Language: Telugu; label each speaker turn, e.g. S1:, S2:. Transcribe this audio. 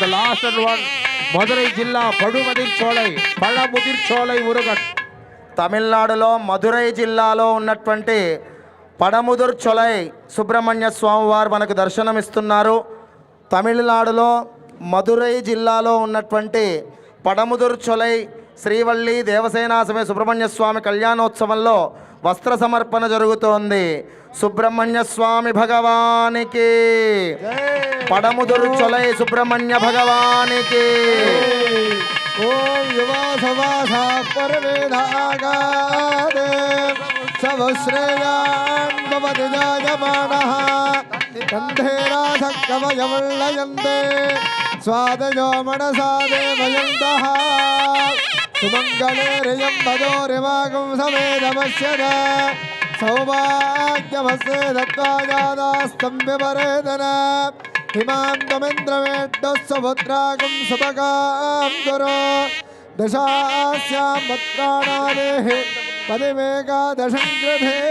S1: the last and one Madurai ஜில்லா படுமதிர்ச்சோலை பழமுதிர்ச்சோலை முருகன்
S2: తమిళనాడులో మదురై జిల్లాలో ఉన్నటువంటి పడముదుర్ చొలై సుబ్రహ్మణ్య స్వామి వారు మనకు దర్శనమిస్తున్నారు తమిళనాడులో మదురై జిల్లాలో ఉన్నటువంటి పడముదుర్ చొలై శ్రీవల్లి దేవసేనాసమే సుబ్రహ్మణ్య స్వామి కళ్యాణోత్సవంలో వస్త్ర సమర్పణ జరుగుతోంది. సుబ్రహ్మణ్య స్వామి భగవానికి. పడముదురు చొలై సుబ్రహ్మణ్య భగవానికి.
S3: ఓం యువాసవాసా పరవేదాగాదే సవశ్రేయాన్ భవతి జాయమానః. కంధేరాధ కవయవల్లయంతే స్వాదయో మనసా దేవయంతః सुमङ्गलेर्यम्बदोरिवागं समेदमस्यद सौभाग्यमस्य दत्त्वा जादास्तम्भ्यपरेदन हिमां त्वमिन्द्रमेड्डः सुभद्रागं सुभगां गुरो दशास्यां भद्राणादेः पदिमेकादशं गृधे